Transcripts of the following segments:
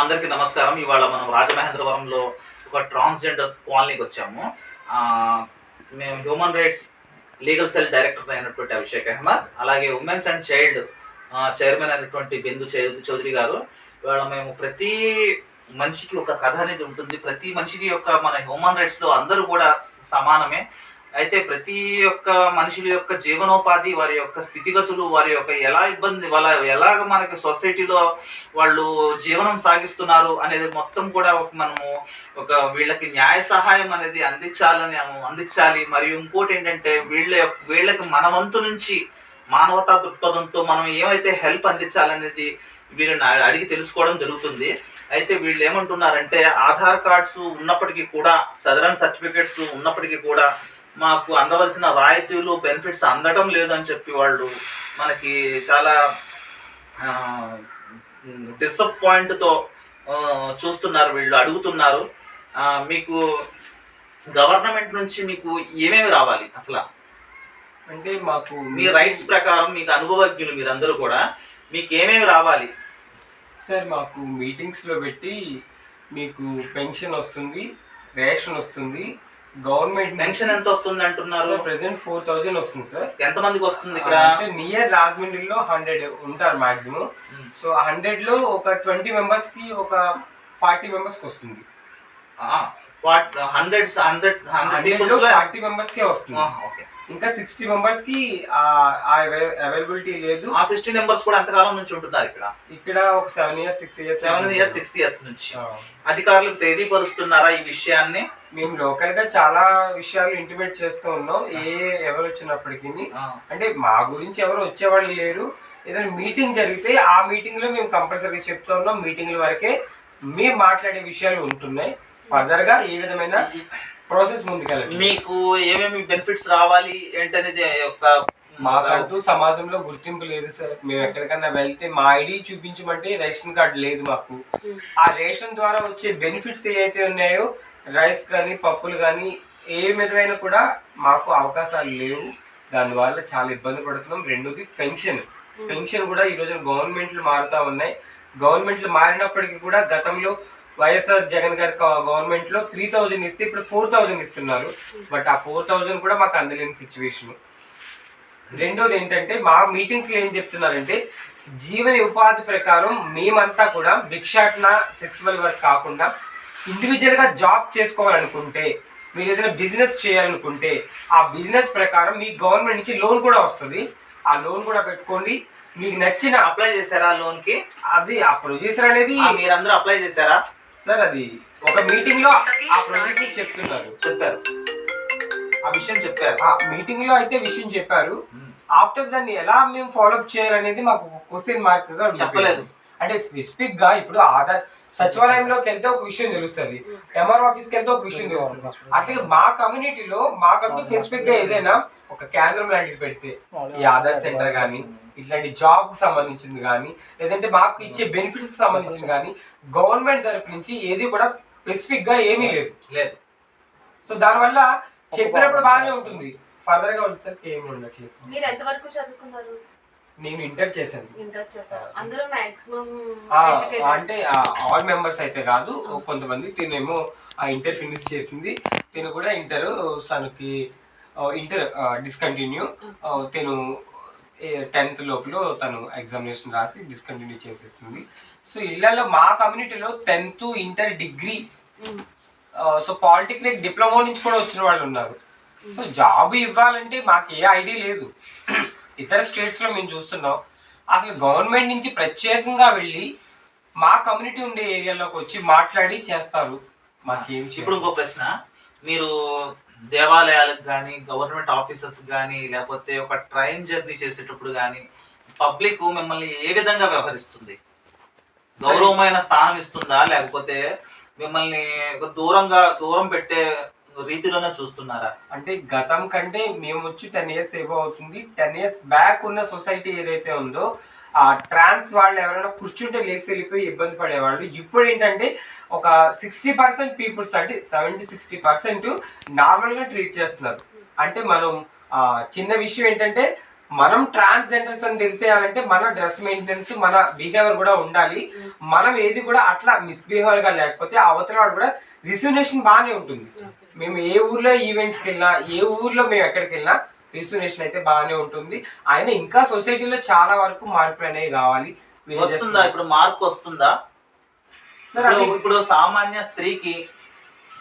అందరికీ నమస్కారం. ఇవాళ మనం రాజమహేంద్రవరంలో ఒక ట్రాన్స్జెండర్స్ కాలనీకి వచ్చాము. మేము human rights legal cell director అయినటువంటి అభిషేక్ అహ్మద్ అలాగే ఉమెన్స్ అండ్ చైల్డ్ చైర్మన్ అయినటువంటి బిందు చౌదరి గారు. ఇవాళ మేము ప్రతి మనిషికి ఒక కథ అనేది ఉంటుంది. ప్రతి మనిషికి యొక్క మన హ్యూమన్ రైట్స్లో అందరూ కూడా సమానమే. అయితే ప్రతి ఒక్క మనుషుల యొక్క జీవనోపాధి వారి యొక్క స్థితిగతులు వారి యొక్క ఎలా ఇబ్బంది వాళ్ళ ఎలాగ మనకి సొసైటీలో వాళ్ళు జీవనం సాగిస్తున్నారు అనేది మొత్తం కూడా ఒక మనము ఒక వీళ్ళకి న్యాయ సహాయం అనేది అందించాలని అందించాలి. మరియు ఇంకోటి ఏంటంటే వీళ్ళ యొక్క- వీళ్ళకి మన వంతు నుంచి మానవతా దృక్పథంతో మనం ఏమైతే హెల్ప్ అందించాలనేది వీళ్ళని అడిగి తెలుసుకోవడం జరుగుతుంది. అయితే వీళ్ళు ఏమంటున్నారంటే ఆధార్ కార్డ్స్ ఉన్నప్పటికీ కూడా సదరన్ సర్టిఫికేట్స్ ఉన్నప్పటికీ కూడా మాకు అందవలసిన రాయితీలు బెనిఫిట్స్ అందడం లేదు అని చెప్పి వాళ్ళు మనకి చాలా డిసప్పాయింట్తో చూస్తున్నారు వీళ్ళు అడుగుతున్నారు. మీకు గవర్నమెంట్ నుంచి మీకు ఏమేమి రావాలి అసలు? అంటే మాకు మీ రైట్స్ ప్రకారం మీకు అనుభవజ్ఞులు మీరందరూ కూడా మీకు ఏమేమి రావాలి? సార్ మాకు మీటింగ్స్లో పెట్టి మీకు పెన్షన్ వస్తుంది రేషన్ వస్తుంది గవర్నమెంట్ పెన్షన్ ఎంత వస్తుంది అంటున్నారు? ప్రెసెంట్ ఫోర్ థౌజండ్ వస్తుంది సార్. ఎంత మందికి వస్తుంది ఇక్కడ? అంటే నియర్ రాజమండ్రిలో హండ్రెడ్ ఉంటారు మాక్సిమం. సో హండ్రెడ్లో ఒక ట్వంటీ మెంబర్స్కి ఒక ఫార్టీ మెంబర్స్కి వస్తుంది hundred hundred hundred forty members కే వస్తుంది ఓకే. ఇంకా సిక్స్టీ మెంబర్స్కి అవైలబిలిటీ లేదు. ఆ సిక్స్టీ నెంబర్స్ కూడా ఎంతకాలం నుంచి ఉంటున్నారు ఇక్కడ? ఇక్కడ ఒక seven years six years seven years six years నుంచి. అధికారులకు తెలియపరుస్తున్నారా ఈ విషయాన్ని? మేము లోకల్గా చాలా విషయాలు ఇంటిమేట్ చేస్తూ ఉన్నాం. ఏ ఎవరు వచ్చినప్పటికీ అంటే మా గురించి ఎవరు వచ్చేవాళ్ళు లేరు. ఏదైనా మీటింగ్ జరిగితే ఆ మీటింగ్లో మేము కంపల్సరీగా చెప్తూ ఉన్నాం. మీటింగ్ల వరకే మేము మాట్లాడే విషయాలు ఉంటున్నాయి. ఫర్దర్గా ఏ విధమైన ప్రాసెస్ ముందుకెళ్ళండి మీకు ఏమేమి బెనిఫిట్స్ రావాలి ఏంటనేది ఒక మాకంటూ సమాజంలో గుర్తింపు లేదు సార్. మేము ఎక్కడికన్నా వెళ్తే మా ఐడి చూపించమంటే రేషన్ కార్డు లేదు మాకు. ఆ రేషన్ ద్వారా వచ్చే బెనిఫిట్స్ ఏవైతే ఉన్నాయో రైస్ కానీ పప్పులు కానీ ఏ విధమైన కూడా మాకు అవకాశాలు లేవు. దానివల్ల చాలా ఇబ్బంది పడుతున్నాం. రెండోది పెన్షన్. పెన్షన్ కూడా ఈ రోజున గవర్నమెంట్లు మారుతా ఉన్నాయి. గవర్నమెంట్లు మారినప్పటికీ కూడా గతంలో వైఎస్ఆర్ జగన్ గారి గవర్నమెంట్లో త్రీ థౌజండ్ ఇస్తే ఇప్పుడు ఫోర్ థౌజండ్ ఇస్తున్నారు. బట్ ఆ ఫోర్ థౌజండ్ కూడా మాకు అందలేని సిచ్యువేషన్. రెండోది ఏంటంటే మా మీటింగ్స్లో ఏం చెప్తున్నారంటే జీవన ఉపాధి ప్రకారం మేమంతా కూడా భిక్షాటన సెక్సువల్ వర్క్ కాకుండా ఇండివిజువల్గా జాబ్ చేసుకోవాలనుకుంటే మీరు ఏదైనా బిజినెస్ చేయాలనుకుంటే ఆ బిజినెస్ ప్రకారం మీకు గవర్నమెంట్ నుంచి లోన్ కూడా వస్తుంది. ఆ లోన్ కూడా పెట్టుకోండి. మీకు నచ్చిన అప్లై చేశారా లోన్కి? అది ఆ ప్రొడ్యూసర్ అనేది మీరందరూ అప్లై చేశారా? సార్ అది ఒక మీటింగ్లో ఆ ప్రొడ్యూసర్ చెప్తున్నారు. చెప్పారు. ఆ విషయం చెప్పారు. ఆ మీటింగ్లో అయితే విషయం చెప్పారు. ఆఫ్టర్ దాన్ని ఎలా మేము ఫాలోఅప్ చేయాలనేది మాకు క్వశ్చన్ మార్క్గా ఉంది. చెప్పలేదు. అంటే స్పెసిఫిక్గా ఇప్పుడు ఆధార్ సచివాలయంలోకి వెళ్తే ఒక విషయం తెలుస్తుంది. ఎంఆర్ ఆఫీస్కి వెళ్తే ఒక విషయం తెలుస్తుంది. అట్లాగే మా కమ్యూనిటీలో మాకంటూ స్పెసిఫిక్గా ఏదైనా ఒక కేంద్రం లాంటిది పెడితే ఈ ఆధార్ సెంటర్ కానీ ఇట్లాంటి జాబ్కి సంబంధించింది కానీ లేదంటే మాకు ఇచ్చే బెనిఫిట్స్కి సంబంధించింది కానీ గవర్నమెంట్ తరపు నుంచి ఏది కూడా స్పెసిఫిక్గా ఏమీ లేదు. లేదు. సో దానివల్ల చెప్పినప్పుడు బాగానే ఉంటుంది. ఫర్దర్గా వచ్చేసరికి ఏమి ఉండట్లేదు. మీరు ఎంత వరకు చదువుకున్నారు? నేను ఇంటర్ చేశాను. అందరూ మాక్సిమం అంటే ఆల్ మెంబర్స్ అయితే కాదు కొంతమంది తినేమో ఆ ఇంటర్ ఫినిష్ చేసింది. తిను కూడా ఇంటర్ తనకి ఇంటర్ డిస్కంటిన్యూ తిను టెన్త్ లోపల తను ఎగ్జామినేషన్ రాసి డిస్కంటిన్యూ చేసేసింది. సో ఇళ్ళలో మా కమ్యూనిటీలో tenth inter degree. So polytechnic diploma నుంచి కూడా వచ్చిన వాళ్ళు ఉన్నారు. సో జాబ్ ఇవ్వాలంటే మాకు ఏ ఐడియా లేదు. ఇతర స్టేట్స్లో మేము చూస్తున్నాం. అసలు గవర్నమెంట్ నుంచి ప్రత్యేకంగా వెళ్ళి మా కమ్యూనిటీ ఉండే ఏరియాలోకి వచ్చి మాట్లాడి చేస్తారు. మాకేం ఇప్పుడు ఇంకో ప్రశ్న. మీరు దేవాలయాలకు కానీ గవర్నమెంట్ ఆఫీసెస్ కానీ లేకపోతే ఒక ట్రైన్ జర్నీ చేసేటప్పుడు కానీ పబ్లిక్ మిమ్మల్ని ఏ విధంగా వ్యవహరిస్తుంది? గౌరవమైన స్థానం ఇస్తుందా? లేకపోతే మిమ్మల్ని దూరంగా దూరం పెట్టే రీతిలోనే చూస్తున్నారా? అంటే గతం కంటే మేము వచ్చి టెన్ ఇయర్స్ ఏవో అవుతుంది. టెన్ ఇయర్స్ బ్యాక్ ఉన్న సొసైటీ ఏదైతే ఉందో ఆ ట్రాన్స్ వాళ్ళు ఎవరైనా కూర్చుంటే లేచి వెళ్ళిపోయి ఇబ్బంది పడేవాళ్ళు. ఇప్పుడు ఏంటంటే ఒక సిక్స్టీ పర్సెంట్ పీపుల్స్ అంటే సెవెంటీ సిక్స్టీ పర్సెంట్ నార్మల్గా ట్రీట్ చేస్తున్నారు. అంటే మనం చిన్న విషయం ఏంటంటే మనం ట్రాన్స్జెండర్స్ అని తెలిసేయాలంటే మన డ్రెస్ మెయింటెనెన్స్ మన బిహేవియర్ కూడా ఉండాలి. మనం ఏది కూడా అట్లా మిస్బిహేవియర్గా లేకపోతే అవతల వాడు కూడా రిసిగ్నేషన్ బాగానే ఉంటుంది. మేము ఏ ఊర్లో ఈవెంట్స్కి వెళ్ళినా ఏ ఊర్లో మేము ఎక్కడికి వెళ్ళినా రిజిస్ట్రేషన్ అయితే బాగానే ఉంటుంది. ఆయన ఇంకా సొసైటీలో చాలా వరకు మార్పులు అనేవి కావాలి వస్తుందా. ఇప్పుడు మార్పు వస్తుందా? సార్ అది ఇప్పుడు ఇప్పుడు సామాన్య స్త్రీకి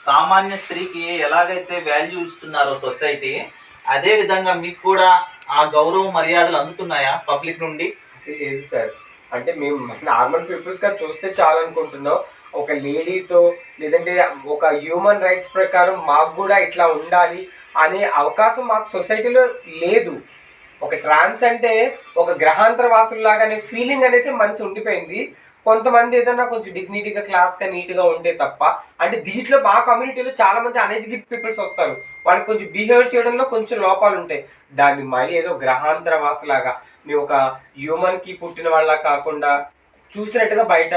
సామాన్య స్త్రీకి ఎలాగైతే వాల్యూ ఇస్తున్నారో సొసైటీ అదే విధంగా మీకు కూడా ఆ గౌరవ మర్యాదలు అందుతున్నాయా పబ్లిక్ నుండి? అది లేదు సార్? అంటే మేము నార్మల్ పీపుల్స్గా చూస్తే చాలు అనుకుంటున్నాం ఒక లేడీతో లేదంటే ఒక హ్యూమన్ రైట్స్ ప్రకారం మాకు కూడా ఇట్లా ఉండాలి అనే అవకాశం మాకు సొసైటీలో లేదు. ఒక ట్రాన్స్ అంటే ఒక గ్రహాంతర వాసుల్లాగానే ఫీలింగ్ అనేది మనసు ఉండిపోయింది. కొంతమంది ఏదైనా కొంచెం డిగ్నిటీగా క్లాస్గా నీట్గా ఉంటే తప్ప అంటే దీంట్లో మా కమ్యూనిటీలో చాలా మంది అనెడ్యుకేట్ పీపుల్స్ వస్తారు. వాళ్ళకి కొంచెం బిహేవియర్ చేయడంలో కొంచెం లోపాలు ఉంటాయి. దాన్ని మరి ఏదో గ్రహాంతర వాసులాగా మేము ఒక హ్యూమన్కి పుట్టిన వాళ్ళ కాకుండా చూసినట్టుగా బయట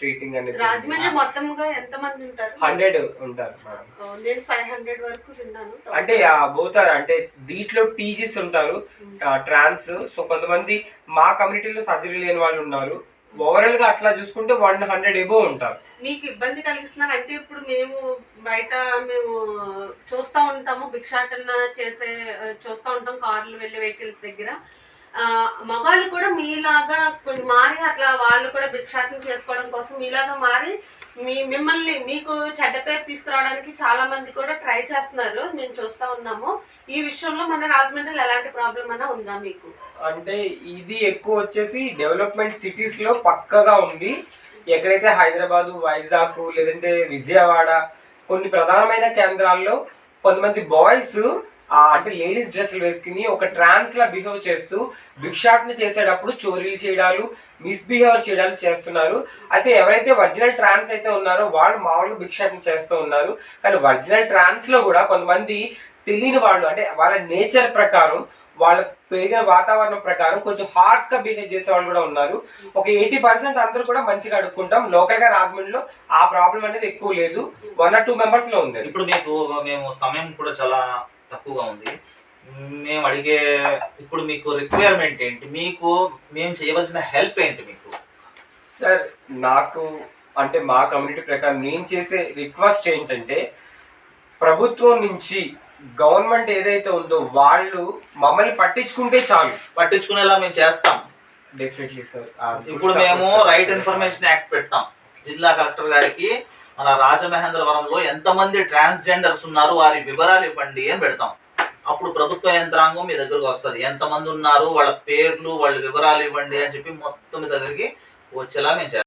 ట్రీటింగ్ అనేది రాజమండ్రి మొత్తంగా ఎంత మంది ఉంటారు? హండ్రెడ్ ఉంటారు నేను ఫైవ్ హండ్రెడ్ వరకు విన్నాను. అంటే పోతారు. అంటే దీంట్లో టీజీస్ ఉంటారు ట్రాన్స్ సో కొంతమంది మా కమ్యూనిటీలో సర్జరీ లేని వాళ్ళు ఉన్నారు. ఓవరాల్గా అట్లా చూసుకుంటే వన్ హండ్రెడ్ ఎబో ఉంటారు. మీకు ఇబ్బంది కలిగిస్తున్నారు. అంటే ఇప్పుడు మేము బయట మేము చూస్తూ ఉంటాము భిక్షాటన చేసే చూస్తూ ఉంటాం కార్లు వెళ్ళే వెహికల్స్ దగ్గర. మగవాళ్ళు కూడా మీలాగా కొంచెం మారి అట్లా వాళ్ళు కూడా భిక్షాటం చేసుకోవడం కోసం మీలాగా మారి మీ మిమ్మల్ని మీకు చెడ్డ పేరు తీసుకురావడానికి చాలా మంది కూడా ట్రై చేస్తున్నారు. మేము చూస్తూ ఉన్నాము. ఈ విషయంలో మన రాజమండ్రిలో ఎలాంటి ప్రాబ్లం అయినా ఉందా మీకు? అంటే ఇది ఎక్కువ వచ్చేసి డెవలప్మెంట్ సిటీస్లో పక్కగా ఉంది. ఎక్కడైతే హైదరాబాదు వైజాగ్ లేదంటే విజయవాడ కొన్ని ప్రధానమైన కేంద్రాల్లో కొంతమంది బాయ్స్ అంటే లేడీస్ డ్రెస్సులు వేసుకుని ఒక ట్రాన్స్ లా బిహేవ్ చేస్తూ భిక్షాటన చేసేటప్పుడు చోరీలు చేయడాలు మిస్బిహేవ్ చేయడాలు చేస్తున్నారు. అయితే ఎవరైతే ఒరిజినల్ ట్రాన్స్ అయితే ఉన్నారో వాళ్ళు మామూలుగా భిక్షాటన చేస్తూ ఉన్నారు. కానీ ఒరిజినల్ ట్రాన్స్లో కూడా కొంతమంది తెలియని వాళ్ళు అంటే వాళ్ళ నేచర్ ప్రకారం వాళ్ళ పెరిగిన వాతావరణం ప్రకారం కొంచెం హార్స్గా బిహేవ్ చేసే వాళ్ళు కూడా ఉన్నారు. ఒక ఎయిటీ పర్సెంట్ అందరూ కూడా మంచిగా అడుక్కుంటాం. లోకల్గా రాజమండ్రిలో ఆ ప్రాబ్లం అనేది ఎక్కువ లేదు. వన్ ఆర్ టూ మెంబర్స్లో ఉంది. ఇప్పుడు మీకు మేము సమయం కూడా చాలా తక్కువగా ఉంది. మేము అడిగే ఇప్పుడు మీకు రిక్వైర్మెంట్ ఏంటి? మీకు మేము చేయవలసిన హెల్ప్ ఏంటి మీకు? సార్ నాకు అంటే మా కమ్యూనిటీ ప్రకారం నేను చేసే రిక్వెస్ట్ ఏంటంటే ప్రభుత్వం నుంచి గవర్నమెంట్ ఏదైతే ఉందో వాళ్ళు మమ్మల్ని పట్టించుకుంటే చాలు. పట్టించుకునేలా మేము చేస్తాం. డెఫినెట్లీ సార్ ఇప్పుడు మేము రైట్ ఇన్ఫర్మేషన్ యాక్ట్ పెడతాం. జిల్లా కలెక్టర్ గారికి మన రాజమహేంద్రవరంలో ఎంతమంది ట్రాన్స్జెండర్స్ ఉన్నారు వారి వివరాలు ఇవ్వండి అని పెడతాం. అప్పుడు ప్రభుత్వ యంత్రాంగం మీ దగ్గరకు వస్తుంది. ఎంతమంది ఉన్నారు వాళ్ళ పేర్లు వాళ్ళ వివరాలు ఇవ్వండి అని చెప్పి మొత్తం మీ దగ్గరికి వచ్చేలా మేము చేస్తాం.